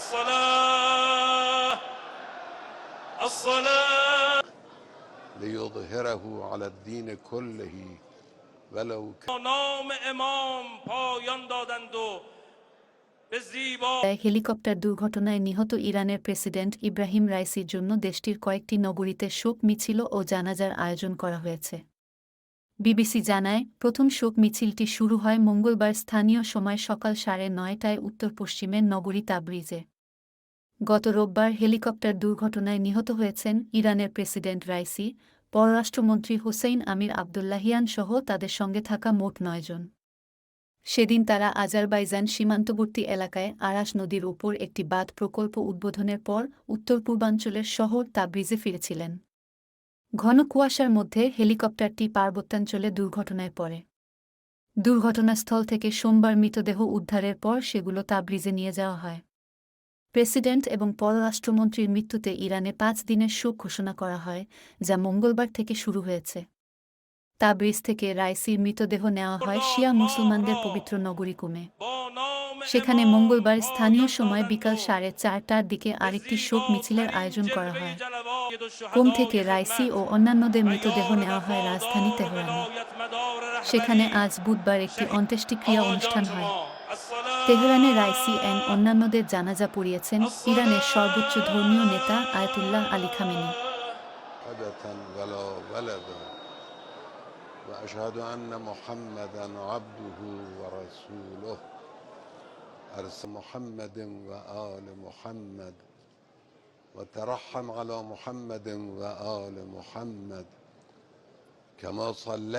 الصلاة الصلاة ليظهره على الدين كله ولو كان نام امام پایان دادند و به زیبا helicopter দুর্ঘটনায় নিহত ইরানের প্রেসিডেন্ট ইব্রাহিম রাইসির জন্য দেশটির কয়েকটি নগরীতে শোক মিছিল ও জানাজার আয়োজন করা হয়েছে বিবিসি জানায় প্রথম শোক মিছিলটি শুরু হয় মঙ্গলবার স্থানীয় সময় সকাল সাড়ে নয়টায় উত্তর পশ্চিমের নগরী তাবরিজে গত রোববার হেলিকপ্টার দুর্ঘটনায় নিহত হয়েছেন ইরানের প্রেসিডেন্ট রাইসি, পররাষ্ট্রমন্ত্রী হুসেইন আমির আবদুল্লাহিয়ান সহ তাদের সঙ্গে থাকা মোট নয়জন সেদিন তারা আজারবাইজান সীমান্তবর্তী এলাকায় আরাস নদীর উপর একটি বাঁধ প্রকল্প উদ্বোধনের পর উত্তর পূর্বাঞ্চলের শহর তাবরিজে ফিরেছিলেন। ঘন কুয়াশার মধ্যে হেলিকপ্টারটি পার্বত্যাঞ্চলে দুর্ঘটনায় পড়ে। দুর্ঘটনাস্থল থেকে সোমবার মৃতদেহ উদ্ধারের পর সেগুলো তাবরিজে নিয়ে যাওয়া হয়। প্রেসিডেন্ট এবং পররাষ্ট্রমন্ত্রীর মৃত্যুতে ইরানে পাঁচ দিনের শোক ঘোষণা করা হয়, যা মঙ্গলবার থেকে শুরু হয়েছে। তা ব্রিজ থেকে রাইসির মৃতদেহ নেওয়া হয় শিয়া মুসলমানদের পবিত্র নগরী কুমে সেখানে মঙ্গলবার স্থানীয় সময় বিকাল সাড়ে চারটার দিকে আরেকটি শোক মিছিলের আয়োজন করা হয়। কোম থেকে রাইসি ও অন্যান্যদের মৃতদেহ নেওয়া হয় রাজধানী তেহরানে। সেখানে আজ বুধবার একটি অন্ত্যেষ্টিক্রিয়া অনুষ্ঠান হয়। তেহরানে রাইসি অ্যান অন্যান্যদের জানাজা পড়িয়েছেন ইরানের সর্বোচ্চ ধর্মীয় নেতা আয়াতুল্লাহ আলী খামেনি حدثا ولا ولدا وأشهد أن محمدا عبده ورسوله أرسل محمد وآل محمد وترحم على محمد وآل محمد كما صليت